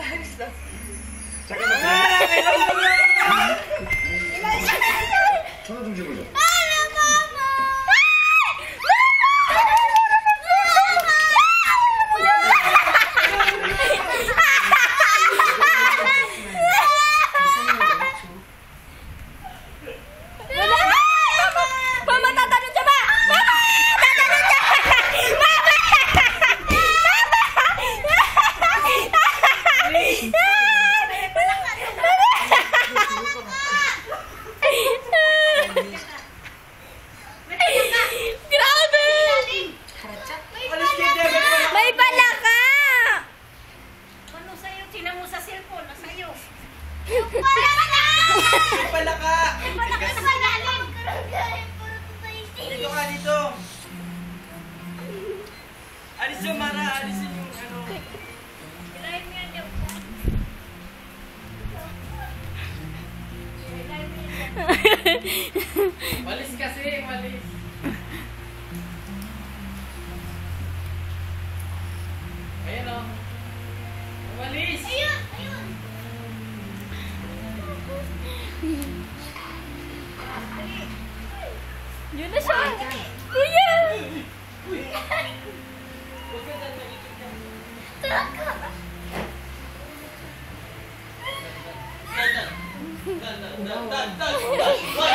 Stop, stop. Check it out. Mo sa cellphone. Na sa'yo. Pala ka! Wala ka sa ilalim. Dito ka dito! Alis yung Mara, alisin yung ano. Ilalim mo yan, Diyo. Walis kasi, walis. 你的小孩，不要！这个。等等等等等等等等。